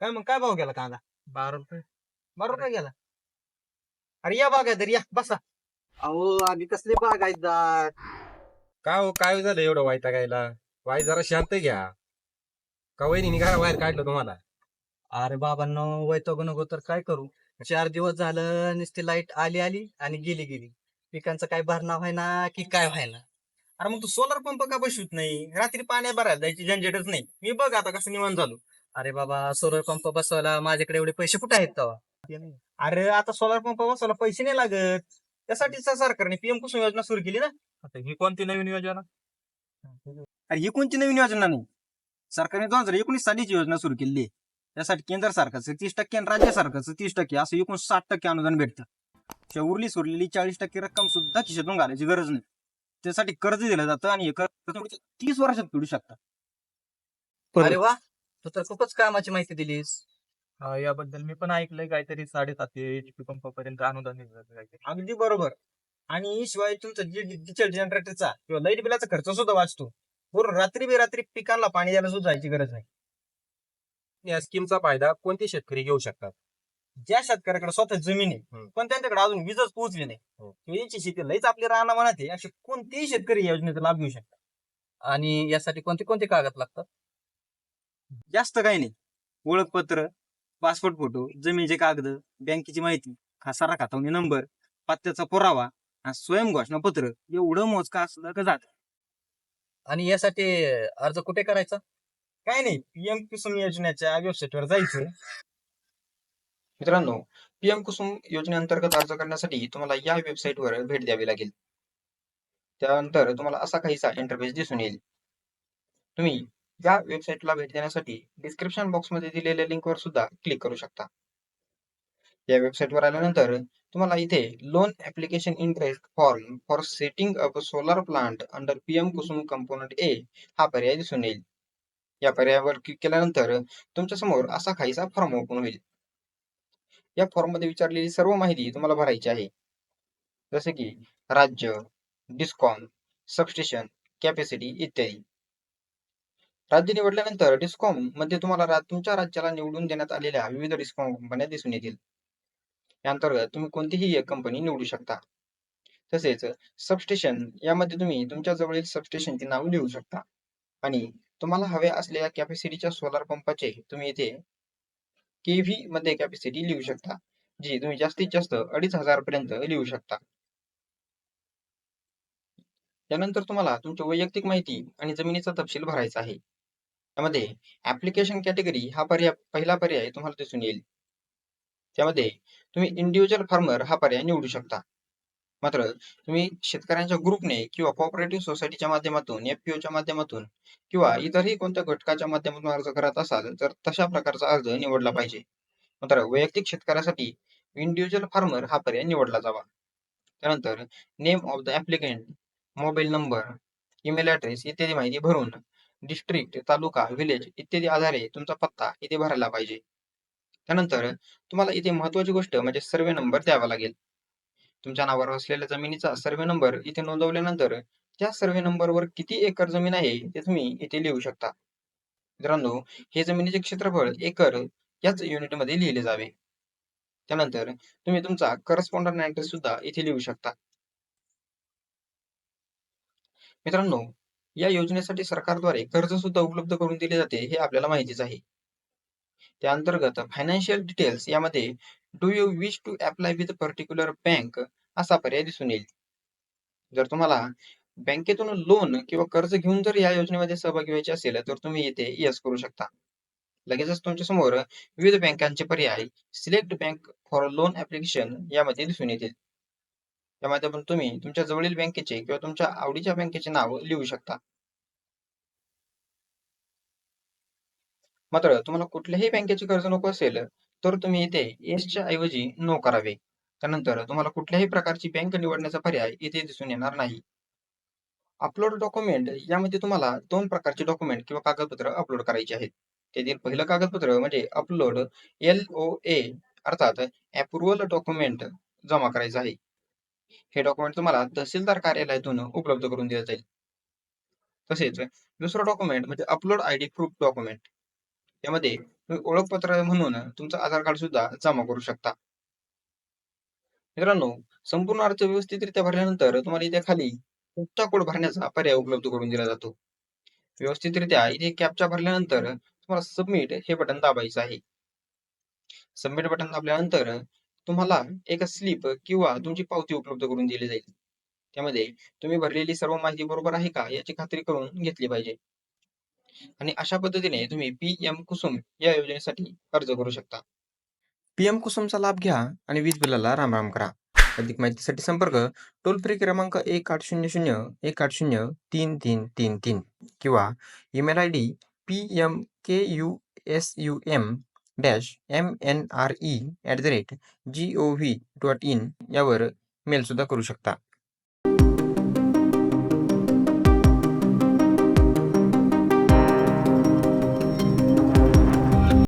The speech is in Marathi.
काय मग? काय भाव गेला कांदा? बारा रुपये. बरोबर काय गेला? अरे या बाग आहे या बसा. अहो आम्ही कसले बाग आहेत दार का हो काय झालं एवढं वाईटा गायला? वाई जरा शांत घ्या. का वहिनी घरा बाहेर काढलं तुम्हाला? अरे बाबांनो वैतागू नको तर काय करू? चार दिवस झालं नुसती लाइट आली आली आणि गेली गेली. पिकांचं काय भरणा व्हायना की काय व्हायना? अरे मग तू सोलर पंप का बसवत नाही? रात्री पाण्यात भरायला जायची झंझटच नाही. मी बघ आता कसं निवांत झालो. अरे बाबा सोलर पंप बसवायला माझ्याकडे एवढे पैसे कुठे आहेत तेव्हा? अरे आता सोलर पंप बसवायला पैसे नाही लागत. त्यासाठीच सरकारने पीएम कुसुम योजना सुरू केली ना. आता ही कोणती नवीन योजना? अरे ही कोणती नवीन योजना नाही? सरकारने दोन हजार एकोणीस सालीची योजना सुरू केली आहे. त्यासाठी केंद्र सरकारचं तीस टक्के आणि राज्य सरकारचं तीस टक्के असं एकूण साठ टक्के अनुदान भेटतं. उरली सुरलेली चाळीस टक्के रक्कम सुद्धा खिशातून घालायची गरज नाही. त्यासाठी कर्ज दिलं जातं आणि हे कर्ज तीस वर्षात फेडू शकता. अरे वा! तू तर खूपच कामाची माहिती दिलीस. हा, याबद्दल मी पण ऐकलंय काहीतरी साडेसातशे एच पी पंपापर्यंत अनुदान काहीतरी. अगदी बरोबर. आणि शिवाय तुमचं डिजिटल जनरेटरचा किंवा लाइट बिलाचा खर्च सुद्धा वाचतो. पूर्ण रात्री बेरात्री पिकांना पाणी द्यायला सुद्धा जायची गरज नाही. या स्कीमचा फायदा कोणते शेतकरी घेऊ शकतात? ज्या शेतकऱ्याकडे स्वतः जमीन आहे हम्म. पण त्यांच्याकडे अजून वीजच पोहोचली नाही हो. किंवा यांची शेती लईच आपली राहणं म्हणत आहे असे कोणतेही शेतकरी या योजनेचा लाभ घेऊ शकतात. आणि यासाठी कोणते कोणते कागद लागतात? जास्त काही नाही. ओळखपत्र पासपोर्ट फोटो जमिनीचे कागद बँकेची माहिती खासारा खातवणी नंबर पत्त्याचा पुरावा आणि स्वयंघोषणा पत्र एवढं मोजका असलं का जात. आणि यासाठी अर्ज कुठे करायचा? काय नाही. पीएम कुसुम योजनेच्या वेबसाईटवर जायचं मित्रांनो पीएम कुसुम योजनेअंतर्गत अर्ज करण्यासाठी तुम्हाला या वेबसाईटवर भेट द्यावी लागेल. त्यानंतर तुम्हाला असा काहीसा इंटरफेस दिसून येईल. तुम्ही या वेबसाईटला भेट देण्यासाठी डिस्क्रिप्शन बॉक्समध्ये दिलेल्या लिंकवर सुद्धा क्लिक करू शकता. या वेबसाईटवर आल्यानंतर तुम्हाला इथे loan application interest form for setting up solar plant under PM Kusum component A हा पर्याय दिसून येईल. या पर्यायावर क्लिक केल्यानंतर तुमच्यासमोर असा काहीसा फॉर्म ओपन होईल. या फॉर्ममध्ये विचारलेली सर्व माहिती तुम्हाला भरायची आहे. जसे की राज्य डिस्कॉम सबस्टेशन कॅपॅसिटी इत्यादी. राज्य निवडल्यानंतर डिस्कॉममध्ये तुम्हाला रा- तुमच्या राज्याला निवडून देण्यात आलेल्या विविध डिस्कॉम कंपन्या दिसून येतील. याअंतर्गत तुम्ही कोणतीही एक कंपनी निवडू शकता. तसेच सबस्टेशन यामध्ये तुम्ही तुमच्या जवळील सबस्टेशनचे नाव लिहू शकता. आणि तुम्हाला हव्या असलेल्या कॅपॅसिटीच्या सोलार पंपाचे तुम्ही इथे केव्ही मध्ये कॅपॅसिटी लिहू शकता जी तुम्ही जास्तीत जास्त अडीच हजार पर्यंत लिहू शकता. त्यानंतर तुम्हाला तुमची वैयक्तिक माहिती आणि जमिनीचा तपशील भरायचा आहे. त्यामध्ये ऍप्लिकेशन कॅटेगरी हा पर्याय पहिला पर्याय तुम्हाला दिसून येईल. त्यामध्ये तुम्ही इंडिव्हिज्युअल फार्मर हा पर्याय निवडू शकता. मात्र तुम्ही शेतकऱ्यांच्या ग्रुपने किंवा कॉपरेटिव्ह सोसायटीच्या माध्यमातून एफपीओ च्या माध्यमातून किंवा इतरही कोणत्या घटकाच्या माध्यमातून अर्ज करत असाल तर तशा प्रकारचा अर्ज निवडला पाहिजे. मात्र वैयक्तिक शेतकऱ्यासाठी इंडिव्हिज्युअल फार्मर हा पर्याय निवडला जावा. त्यानंतर name of the applicant mobile number email address इत्यादी माहिती भरून डिस्ट्रिक्ट तालुका विलेज इत्यादी आधारे तुमचा पत्ता इथे भरायला पाहिजे. त्यानंतर तुम्हाला इथे महत्वाची गोष्ट म्हणजे सर्वे नंबर द्यावा लागेल. तुमच्या नावावर असलेल्या जमिनीचा सर्वे नंबर इथे नोंदवल्यानंतर त्या सर्वे नंबरवर किती एकर जमीन आहे ते तुम्ही इथे लिहू शकता. मित्रांनो हे जमिनीचे क्षेत्रफळ एकर याच युनिटमध्ये लिहिले जावे. त्यानंतर तुम्ही तुमचा करस्पॉन्डंट ऍड्रेस सुद्धा इथे लिहू शकता. मित्रांनो या योजनेसाठी सरकारद्वारे कर्ज सुद्धा उपलब्ध करून दिले जाते हे आपल्याला माहितीच आहे. त्या अंतर्गत फायनान्शियल डिटेल्स यामध्ये do you wish to apply with particular bank असा पर्याय दिसून येईल. जर तुम्हाला बँकेतून लोन किंवा कर्ज घेऊन जर या योजनेमध्ये सहभागी व्हायचे असेल तर तुम्ही इथे यस करू शकता. लगेचच तुमच्यासमोर विविध बँकांचे पर्याय select bank for loan application यामध्ये दिसून येतील. या माध्यमातून तुम्ही तुमच्या जवळील बँकेचे किंवा तुमच्या आवडीच्या बँकेचे नाव लिहू शकता. मात्र तुम्हाला कुठल्याही बँकेचे कर्ज नको असेल तर तुम्ही इथे एसच्या ऐवजी नो करावे. त्यानंतर तुम्हाला कुठल्याही प्रकारची बँक निवडण्याचा पर्याय इथे दिसून येणार नाही. अपलोड डॉक्युमेंट यामध्ये तुम्हाला दोन प्रकारचे डॉक्युमेंट किंवा कागदपत्र अपलोड करायचे आहेत. त्यातील पहिलं कागदपत्र म्हणजे अपलोड एल ओ ए अर्थात अप्रुव्हल डॉक्युमेंट जमा करायचं आहे. हे डॉक्युमेंट तुम्हाला तहसीलदार कार्यालयातून उपलब्ध करून दिलं जाईल. तसेच दुसरं डॉक्युमेंट म्हणजे upload I D proof document यामध्ये तुम्ही ओळखपत्र म्हणून तुमचं आधार कार्ड सुद्धा जमा करू शकता. मित्रांनो संपूर्ण अर्ज व्यवस्थितरित्या भरल्यानंतर तुम्हाला इथे खाली कॅप्चा कोड भरण्याचा पर्याय उपलब्ध करून दिला जातो. व्यवस्थितरित्या इथे कॅप्चा भरल्यानंतर तुम्हाला सबमिट हे बटन दाबायचं आहे. सबमिट बटन दाबल्यानंतर तुम्हाला एक स्लिप किंवा तुमची पावती उपलब्ध करून दिली जाईल. त्यामध्ये तुम्ही भरलेली सर्व माहिती बरोबर आहे का याची खात्री करून घेतली पाहिजे. आणि अशा पद्धतीने तुम्ही पीएम कुसुम या योजनेसाठी अर्ज करू शकता. पीएम कुसुमचा लाभ घ्या आणि वीज बिलाला रामराम करा. अधिक माहितीसाठी संपर्क टोल फ्री क्रमांक एक आठ शून्य शून्य एक आठ शून्य तीन तीन तीन तीन किंवा email I D P M K U S U M dash M N R E at the rate G O V dot in यावर मेलसुद्धा करू शकता.